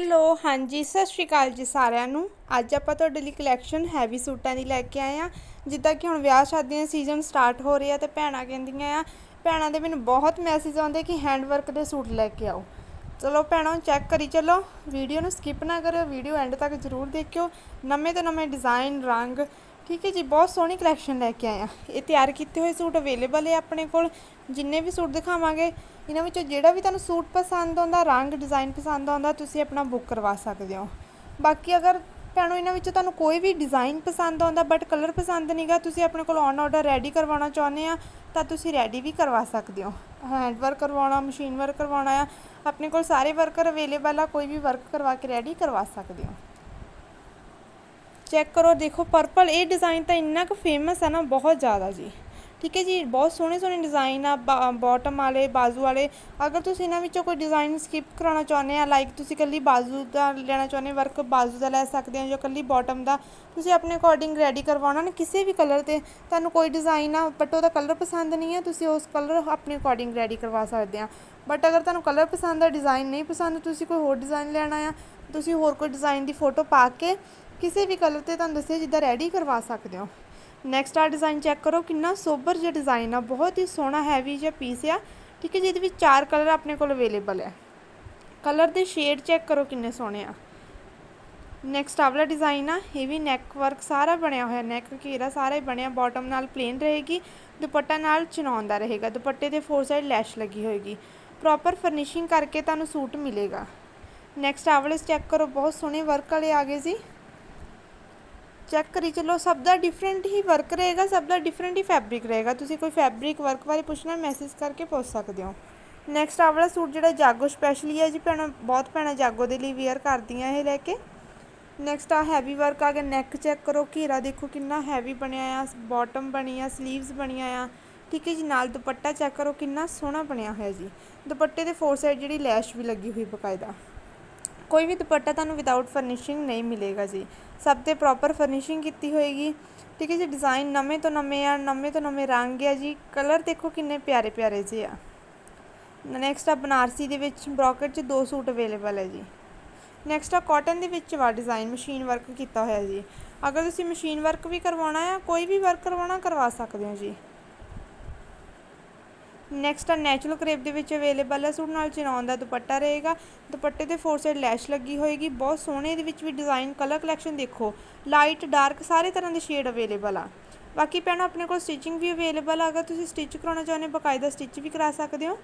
Hello, ਹਾਂਜੀ, ਸਤਿ ਸ਼੍ਰੀ ਅਕਾਲ ਜੀ ਸਾਰਿਆਂ ਨੂੰ। ਅੱਜ ਆਪਾਂ ਤੁਹਾਡੇ ਲਈ ਕਲੈਕਸ਼ਨ ਹੈਵੀ ਸੂਟਾਂ ਦੀ ਲੈ ਕੇ ਆਏ ਆ ਜਿੱਦਾਂ ਕਿ ਹੁਣ ਵਿਆਹ ਸ਼ਾਦੀਆਂ ਦਾ ਸੀਜ਼ਨ ਸਟਾਰਟ ਹੋ ਰਿਹਾ ਤੇ ਭੈਣਾਂ ਕਹਿੰਦੀਆਂ ਆ, ਭੈਣਾਂ ਦੇ ਮੈਨੂੰ ਬਹੁਤ ਮੈਸੇਜ ਆਉਂਦੇ ਕਿ ਹੈਂਡ ਵਰਕ ਦੇ ਸੂਟ ਲੈ ਕੇ ਆਓ। ਚਲੋ ਭੈਣਾਂ ਚੈੱਕ ਕਰੀ ਚਲੋ। ਵੀਡੀਓ ਨੂੰ ਸਕਿਪ ਨਾ ਕਰਿਓ ਵੀਡੀਓ ਐਂਡ ਤੱਕ ਜ਼ਰੂਰ ਦੇਖਿਓ। ਨਵੇਂ ਤੋਂ ਨਵੇਂ ਡਿਜ਼ਾਈਨ ਰੰਗ ਠੀਕ ਹੈ ਜੀ, ਬਹੁਤ ਸੋਹਣੀ ਕਲੈਕਸ਼ਨ ਲੈ ਕੇ ਆਏ ਆ। ਇਹ ਤਿਆਰ ਕੀਤੇ ਹੋਏ ਸੂਟ ਅਵੇਲੇਬਲ ਹੈ ਆਪਣੇ ਕੋਲ। ਜਿੰਨੇ ਵੀ ਸੂਟ ਦਿਖਾਵਾਂਗੇ, ਇਹਨਾਂ ਵਿੱਚੋਂ ਜਿਹੜਾ ਵੀ ਤੁਹਾਨੂੰ ਸੂਟ ਪਸੰਦ ਆਉਂਦਾ, ਰੰਗ ਡਿਜ਼ਾਈਨ ਪਸੰਦ ਆਉਂਦਾ, ਤੁਸੀਂ ਆਪਣਾ ਬੁੱਕ ਕਰਵਾ ਸਕਦੇ ਹੋ। ਬਾਕੀ ਅਗਰ ਭੈਣੋ, ਇਹਨਾਂ ਵਿੱਚੋਂ ਤੁਹਾਨੂੰ ਕੋਈ ਵੀ ਡਿਜ਼ਾਈਨ ਪਸੰਦ ਆਉਂਦਾ ਬਟ ਕਲਰ ਪਸੰਦ ਨਹੀਂਗਾ, ਤੁਸੀਂ ਆਪਣੇ ਕੋਲ ਔਨ ਆਰਡਰ ਰੈਡੀ ਕਰਵਾਉਣਾ ਚਾਹੁੰਦੇ ਆ, ਤਾਂ ਤੁਸੀਂ ਰੈਡੀ ਵੀ ਕਰਵਾ ਸਕਦੇ ਹੋ। ਹੈਂਡ ਵਰਕ ਕਰਵਾਉਣਾ ਮਸ਼ੀਨ ਵਰਕ ਕਰਵਾਉਣਾ ਆ, ਆਪਣੇ ਕੋਲ ਸਾਰੇ ਵਰਕਰ ਅਵੇਲੇਬਲ ਆ, ਕੋਈ ਵੀ ਵਰਕ ਕਰਵਾ ਕੇ ਰੈਡੀ ਕਰਵਾ ਸਕਦੇ ਹੋ। ਚੈੱਕ ਕਰੋ ਦੇਖੋ ਪਰਪਲ ਇਹ ਡਿਜ਼ਾਈਨ ਤਾਂ ਇੰਨਾ ਕੁ ਫੇਮਸ ਹੈ ਨਾ, ਬਹੁਤ ਜ਼ਿਆਦਾ ਜੀ। ਠੀਕ ਹੈ ਜੀ, ਬਹੁਤ ਸੋਹਣੇ ਸੋਹਣੇ ਡਿਜ਼ਾਈਨ ਆ ਬਾਟਮ ਵਾਲੇ, ਬਾਜ਼ੂ ਵਾਲੇ। ਅਗਰ ਤੁਸੀਂ ਇਹਨਾਂ ਵਿੱਚੋਂ ਕੋਈ ਡਿਜ਼ਾਈਨ ਸਕਿਪ ਕਰਾਉਣਾ ਚਾਹੁੰਦੇ ਆ ਲਾਈਕ ਤੁਸੀਂ ਕੱਲੀ ਬਾਜ਼ੂ ਦਾ ਲੈਣਾ ਚਾਹੁੰਦੇ ਵਰਕ ਬਾਜ਼ੂ ਦਾ ਲੈ ਸਕਦੇ ਹੋ ਜਾਂ ਕੱਲੀ ਬਾਟਮ ਦਾ, ਤੁਸੀਂ ਆਪਣੇ ਅਕੋਰਡਿੰਗ ਰੈਡੀ ਕਰਵਾਉਣਾ ਨਾ ਕਿਸੇ ਵੀ ਕਲਰ ਤੇ। ਤੁਹਾਨੂੰ ਕੋਈ ਡਿਜ਼ਾਈਨ ਆ ਬਟ ਉਹਦਾ ਕਲਰ ਪਸੰਦ ਨਹੀਂ ਹੈ ਤੁਸੀਂ ਉਸ ਕਲਰ ਆਪਣੇ ਅਕੋਰਡਿੰਗ ਰੈਡੀ ਕਰਵਾ ਸਕਦੇ ਆ। ਬਟ ਅਗਰ ਤੁਹਾਨੂੰ ਕਲਰ ਪਸੰਦ ਆ ਡਿਜ਼ਾਈਨ ਨਹੀਂ ਪਸੰਦ, ਤੁਸੀਂ ਕੋਈ ਹੋਰ ਡਿਜ਼ਾਈਨ ਲੈਣਾ ਆ, ਤੁਸੀਂ ਹੋਰ ਕੋਈ ਡਿਜ਼ਾਈਨ ਦੀ ਫੋਟੋ ਪਾ ਕੇ ਕਿਸੇ ਵੀ ਕਲਰ ਤੇ ਤੁਹਾਨੂੰ ਦੱਸਿਆ ਜਿੱਦਾਂ ਰੈਡੀ ਕਰਵਾ ਸਕਦੇ ਹੋ। ਨੈਕਸਟ ਆ ਡਿਜ਼ਾਈਨ ਚੈੱਕ ਕਰੋ, ਕਿੰਨਾ ਸੋਬਰ ਜਿਹਾ ਡਿਜ਼ਾਈਨ ਆ, ਬਹੁਤ ਹੀ ਸੋਹਣਾ ਹੈਵੀ ਜਿਹਾ ਪੀਸ ਆ, ਠੀਕ ਹੈ ਜਿਹਦੇ ਵਿੱਚ ਚਾਰ ਕਲਰ ਆਪਣੇ ਕੋਲ ਅਵੇਲੇਬਲ ਹੈ ਕਲਰ ਦੇ ਸ਼ੇਡ ਚੈੱਕ ਕਰੋ ਕਿੰਨੇ ਸੋਹਣੇ ਆ। ਨੈਕਸਟ ਆਵਲਾ ਡਿਜ਼ਾਈਨ ਆ, ਇਹ ਵੀ ਨੈਕ ਵਰਕ ਸਾਰਾ ਬਣਿਆ ਹੋਇਆ ਨੈਕ ਘੇਰਾ ਸਾਰਾ ਹੀ ਬਣਿਆ ਬਾਟਮ ਨਾਲ ਪਲੇਨ ਰਹੇਗੀ, ਦੁਪੱਟਾ ਨਾਲ ਚਨਾਉਂਦਾ ਰਹੇਗਾ, ਦੁਪੱਟੇ ਦੇ ਫੋਰ ਸਾਈਡ ਲੈਸ਼ ਲੱਗੀ ਹੋਏਗੀ। ਪ੍ਰੋਪਰ ਫਰਨਿਸ਼ਿੰਗ ਕਰਕੇ ਤੁਹਾਨੂੰ ਸੂਟ ਮਿਲੇਗਾ। ਨੈਕਸਟ ਆਵਲੇ ਚੈੱਕ ਕਰੋ, ਬਹੁਤ ਸੋਹਣੇ ਵਰਕ ਵਾਲੇ ਆ ਗਏ ਜੀ। ਚੈੱਕ ਕਰੀ ਚਲੋ, ਸਭ ਦਾ ਡਿਫਰੈਂਟ ਹੀ ਵਰਕ ਰਹੇਗਾ, ਸਭ ਦਾ ਡਿਫਰੈਂਟ ਹੀ ਫੈਬਰਿਕ ਰਹੇਗਾ। ਤੁਸੀਂ ਕੋਈ ਫੈਬਰਿਕ ਵਰਕ ਬਾਰੇ ਪੁੱਛਣਾ ਮੈਸੇਜ ਕਰਕੇ ਪੁੱਛ ਸਕਦੇ ਹੋ। ਨੈਕਸਟ ਆ ਵਾਲਾ ਸੂਟ ਜਿਹੜਾ ਜਾਗੋ ਸਪੈਸ਼ਲੀ ਹੈ ਜੀ, ਭੈਣਾਂ, ਬਹੁਤ ਭੈਣਾਂ ਜਾਗੋ ਦੇ ਲਈ ਵੇਅਰ ਕਰਦੀਆਂ ਇਹ ਲੈ ਕੇ। ਨੈਕਸਟ ਆ ਹੈਵੀ ਵਰਕ ਆ ਗਿਆ ਨੈਕ ਚੈੱਕ ਕਰੋ, ਘੇਰਾ ਦੇਖੋ ਕਿੰਨਾ ਹੈਵੀ ਬਣਿਆ ਆ ਬਾਟਮ ਬਣੀ ਆ 슬ੀਵਸ ਬਣੀਆਂ ਆ। ਠੀਕ ਹੈ ਜੀ, ਨਾਲ ਦੁਪੱਟਾ ਚੈੱਕ ਕਰੋ, ਕਿੰਨਾ ਸੋਹਣਾ ਬਣਿਆ ਹੋਇਆ ਜੀ। ਦੁਪੱਟੇ ਦੇ ਫੋਰ ਸਾਈਡ ਜਿਹੜੀ ਲੈਸ਼ ਵੀ ਲੱਗੀ ਹੋਈ ਬਕਾਇਦਾ। ਕੋਈ ਵੀ ਦੁਪੱਟਾ ਤੁਹਾਨੂੰ ਵਿਦਆਊਟ ਫਰਨਿਸ਼ਿੰਗ ਨਹੀਂ ਮਿਲੇਗਾ ਜੀ। ਸਭ ਤੇ ਪ੍ਰੋਪਰ ਫਰਨਿਸ਼ਿੰਗ ਕੀਤੀ ਹੋਏਗੀ। ਠੀਕ ਹੈ ਜੀ ਡਿਜ਼ਾਈਨ ਨਵੇਂ ਤੋਂ ਨਵੇਂ ਆ, ਨਵੇਂ ਤੋਂ ਨਵੇਂ ਰੰਗ ਆ ਜੀ। ਕਲਰ ਦੇਖੋ ਕਿੰਨੇ ਪਿਆਰੇ ਪਿਆਰੇ ਜੇ ਆ। ਨੈਕਸਟ ਆ ਬਨਾਰਸੀ ਦੇ ਵਿੱਚ ਬ੍ਰੋਕਟ 'ਚ ਦੋ ਸੂਟ ਅਵੇਲੇਬਲ ਹੈ ਜੀ। ਨੈਕਸਟ ਆ ਕਾਟਨ ਦੇ ਵਿੱਚ ਵਾ ਡਿਜ਼ਾਈਨ ਮਸ਼ੀਨ ਵਰਕ ਕੀਤਾ ਹੋਇਆ ਜੀ। ਅਗਰ ਤੁਸੀਂ ਮਸ਼ੀਨ ਵਰਕ ਵੀ ਕਰਵਾਉਣਾ ਆ, ਕੋਈ ਵੀ ਵਰਕ ਕਰਵਾਉਣਾ, ਕਰਵਾ ਸਕਦੇ ਹੋ ਜੀ। ਨੈਕਸਟ ਆ ਨੈਚੁਰਲ ਕਰੇਪ ਦੇ ਵਿੱਚ ਅਵੇਲੇਬਲ ਹੈ ਸੂਟ ਨਾਲ ਚਿਨਾਉਣ ਦਾ ਦੁਪੱਟਾ ਰਹੇਗਾ। ਦੁਪੱਟੇ ਦੇ ਫੋਰ ਸਾਈਡ ਲੈਸ਼ ਲੱਗੀ ਹੋਏਗੀ। ਬਹੁਤ ਸੋਹਣੇ ਇਹਦੇ ਵਿੱਚ ਵੀ ਡਿਜ਼ਾਈਨ ਕਲਰ ਕਲੈਕਸ਼ਨ ਦੇਖੋ। ਲਾਈਟ ਡਾਰਕ ਸਾਰੇ ਤਰ੍ਹਾਂ ਦੇ ਸ਼ੇਡ ਅਵੇਲੇਬਲ ਆ। ਬਾਕੀ ਪੈਣਾ ਆਪਣੇ ਕੋਲ ਸਟਿਚਿੰਗ ਵੀ ਅਵੇਲੇਬਲ ਆ। ਅਗਰ ਤੁਸੀਂ ਸਟਿਚ ਕਰਾਉਣਾ ਚਾਹੁੰਦੇ ਹੋ, ਬਕਾਇਦਾ ਸਟਿਚ ਵੀ ਕਰਾ ਸਕਦੇ ਹੋ।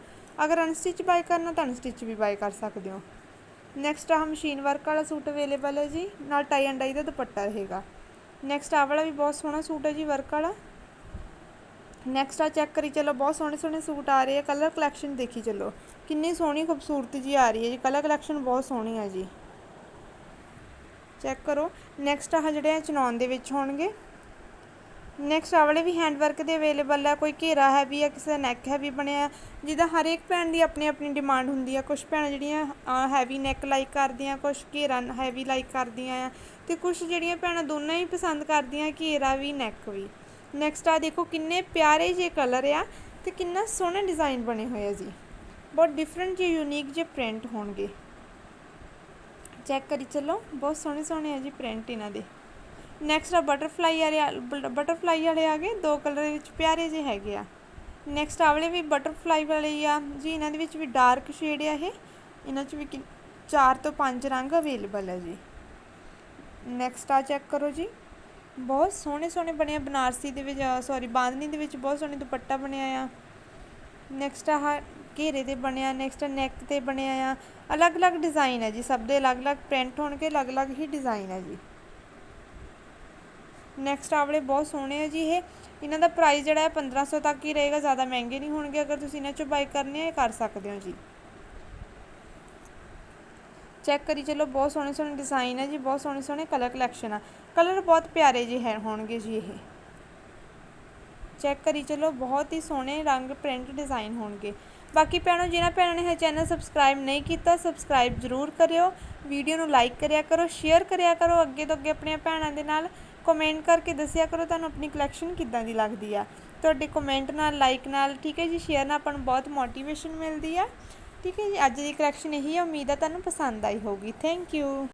ਅਗਰ ਅਨਸਟਿਚ ਬਾਈ ਕਰਨਾ, ਤਾਂ ਅਨਸਟਿਚ ਵੀ ਬਾਈ ਕਰ ਸਕਦੇ ਹੋ। ਨੈਕਸਟ ਆ ਮਸ਼ੀਨ ਵਰਕ ਵਾਲਾ ਸੂਟ ਅਵੇਲੇਬਲ ਹੈ ਜੀ। ਨਾਲ ਟਾਈ ਐਂਡ ਡਾਈ ਦਾ ਦੁਪੱਟਾ ਰਹੇਗਾ। ਨੈਕਸਟ ਆ ਵਾਲਾ ਵੀ ਬਹੁਤ ਸੋਹਣਾ ਸੂਟ ਹੈ ਜੀ ਵਰਕ ਵਾਲਾ। ਨੈਕਸਟ ਆ ਚੈੱਕ ਕਰੀ, ਚਲੋ ਬਹੁਤ ਸੋਹਣੇ ਸੋਹਣੇ ਸੂਟ ਆ ਰਹੇ ਆ ਕਲਰ ਕਲੈਕਸ਼ਨ ਦੇਖੀ ਚਲੋ। ਕਿੰਨੀ ਸੋਹਣੀ ਖੂਬਸੂਰਤੀ ਜੀ ਆ ਰਹੀ ਹੈ ਜੀ ਕਲਰ ਕਲੈਕਸ਼ਨ ਬਹੁਤ ਸੋਹਣੀ ਆ ਜੀ। ਚੈੱਕ ਕਰੋ ਨੈਕਸਟ ਆ ਜਿਹੜੇ ਆ ਚਨੌਨ ਦੇ ਵਿੱਚ ਹੋਣਗੇ। ਨੈਕਸਟ ਆ ਵਾਲੇ ਵੀ ਹੈਂਡ ਵਰਕ ਦੇ ਅਵੇਲੇਬਲ ਆ, ਕੋਈ ਘੇਰਾ ਹੈ ਵੀ ਆ, ਕਿਸੇ ਦਾ ਨੈਕ ਹੈ ਵੀ ਬਣਿਆ ਜਿਹਦਾ ਹਰ ਇੱਕ ਭੈਣ ਦੀ ਆਪਣੀ ਆਪਣੀ ਡਿਮਾਂਡ ਹੁੰਦੀ ਆ ਕੁਝ ਭੈਣਾਂ ਜਿਹੜੀਆਂ ਹੈਵੀ ਨੈਕ ਲਾਈਕ ਕਰਦੀਆਂ ਕੁਝ ਘੇਰਾ ਹੈਵੀ ਲਾਈਕ ਕਰਦੀਆਂ ਆ, ਤੇ ਕੁਝ ਜਿਹੜੀਆਂ ਭੈਣਾਂ ਦੋਨਾਂ ਹੀ ਪਸੰਦ ਕਰਦੀਆਂ, ਘੇਰਾ ਵੀ ਨੈਕ ਵੀ। ਨੈਕਸਟ ਆ ਦੇਖੋ ਕਿੰਨੇ ਪਿਆਰੇ ਜਿਹੇ ਕਲਰ ਆ ਤੇ ਕਿੰਨਾ ਸੋਹਣਾ ਡਿਜ਼ਾਈਨ ਬਣੇ ਹੋਏ ਆ ਜੀ। ਬਹੁਤ ਡਿਫਰੈਂਟ ਜੇ ਯੂਨੀਕ ਜੇ ਪ੍ਰਿੰਟ ਹੋਣਗੇ। ਚੈੱਕ ਕਰੀ ਚੱਲੋ, ਬਹੁਤ ਸੋਹਣੇ ਸੋਹਣੇ ਆ ਜੀ ਪ੍ਰਿੰਟ ਇਹਨਾਂ ਦੇ। ਨੈਕਸਟ ਆ ਬਟਰਫਲਾਈ ਵਾਲੇ ਬਟਰਫਲਾਈ ਵਾਲੇ ਆ ਗਏ, ਦੋ ਕਲਰ ਦੇ ਵਿੱਚ ਪਿਆਰੇ ਜਿਹੇ ਹੈਗੇ ਆ। ਨੈਕਸਟ ਆ ਵਾਲੇ ਵੀ ਬਟਰਫਲਾਈ ਵਾਲੇ ਆ ਜੀ, ਇਹਨਾਂ ਦੇ ਵਿੱਚ ਵੀ ਡਾਰਕ ਸ਼ੇਡ ਆ ਇਹ। ਇਹਨਾਂ 'ਚ ਵੀ ਚਾਰ ਤੋਂ ਪੰਜ ਰੰਗ ਅਵੇਲੇਬਲ ਹੈ ਜੀ। ਨੈਕਸਟ ਆ ਚੈੱਕ ਕਰੋ ਜੀ। ਬਹੁਤ ਸੋਹਣੇ ਸੋਹਣੇ ਬਣੇ ਆ ਬਨਾਰਸੀ ਦੇ ਵਿੱਚ ਸੌਰੀ ਬਾਂਦਨੀ ਦੇ ਵਿੱਚ ਬਹੁਤ ਸੋਹਣੇ ਦੁਪੱਟਾ ਬਣਿਆ ਆ। ਨੈਕਸਟ ਆਹ ਘੇਰੇ ਤੇ ਬਣਿਆ ਨੈਕਸਟ ਨੈਕ ਤੇ ਬਣਿਆ ਆ। ਅਲੱਗ-ਅਲੱਗ ਡਿਜ਼ਾਈਨ ਹੈ ਜੀ, ਸਭ ਦੇ ਅਲੱਗ-ਅਲੱਗ ਪ੍ਰਿੰਟ ਹੋਣਗੇ, ਅਲੱਗ-ਅਲੱਗ ਹੀ ਡਿਜ਼ਾਈਨ ਹੈ ਜੀ। ਨੈਕਸਟ ਆਵਲੇ ਬਹੁਤ ਸੋਹਣੇ ਆ ਜੀ ਇਹ। ਇਹਨਾਂ ਦਾ ਪ੍ਰਾਈਸ ਜਿਹੜਾ ਹੈ 1500 ਤੱਕ ਹੀ ਰਹੇਗਾ, ਜ਼ਿਆਦਾ ਮਹਿੰਗੇ ਨਹੀਂ ਹੋਣਗੇ। ਅਗਰ ਤੁਸੀਂ ਇਹਨਾਂ ਚੋਂ ਬਾਈ ਕਰਨੇ ਆ ਕਰ ਸਕਦੇ ਹੋ ਜੀ। ਚੈੱਕ ਕਰੀ, ਚਲੋ ਬਹੁਤ ਸੋਹਣੇ ਸੋਹਣੇ ਡਿਜ਼ਾਈਨ ਹੈ ਜੀ, ਬਹੁਤ ਸੋਹਣੇ ਸੋਹਣੇ ਕਲਰ ਕਲੈਕਸ਼ਨ ਆ। ਕਲਰ ਬਹੁਤ ਪਿਆਰੇ ਜੀ ਹੈ, ਹੋਣਗੇ ਜੀ ਇਹ। ਚੈੱਕ ਕਰੀ, ਚਲੋ ਬਹੁਤ ਹੀ ਸੋਹਣੇ ਰੰਗ ਪ੍ਰਿੰਟ ਡਿਜ਼ਾਈਨ ਹੋਣਗੇ। ਬਾਕੀ ਭੈਣੋ ਜਿਹਨਾਂ ਭੈਣਾਂ ਨੇ ਇਹ ਚੈਨਲ ਸਬਸਕ੍ਰਾਈਬ ਨਹੀਂ ਕੀਤਾ ਸਬਸਕ੍ਰਾਈਬ ਜ਼ਰੂਰ ਕਰਿਓ। ਵੀਡੀਓ ਨੂੰ ਲਾਈਕ ਕਰਿਆ ਕਰੋ ਸ਼ੇਅਰ ਕਰਿਆ ਕਰੋ, ਅੱਗੇ ਤੋਂ ਅੱਗੇ ਆਪਣੀਆਂ ਭੈਣਾਂ ਦੇ ਨਾਲ ਕਮੈਂਟ ਕਰਕੇ ਦੱਸਿਆ ਕਰੋ, ਤੁਹਾਨੂੰ ਆਪਣੀ ਕਲੈਕਸ਼ਨ ਕਿੱਦਾਂ ਦੀ ਲੱਗਦੀ ਆ। ਤੁਹਾਡੇ ਕਮੈਂਟ ਨਾਲ ਲਾਈਕ ਨਾਲ, ਠੀਕ ਹੈ ਜੀ ਸ਼ੇਅਰ ਨਾਲ ਆਪਾਂ ਨੂੰ ਬਹੁਤ ਮੋਟੀਵੇਸ਼ਨ ਮਿਲਦੀ ਆ। ਠੀਕ ਹੈ ਜੀ, ਅੱਜ ਦੀ ਕਲੈਕਸ਼ਨ ਇਹੀ ਹੈ ਉਮੀਦ ਹੈ ਤੁਹਾਨੂੰ ਪਸੰਦ ਆਈ ਹੋਊਗੀ। Thank you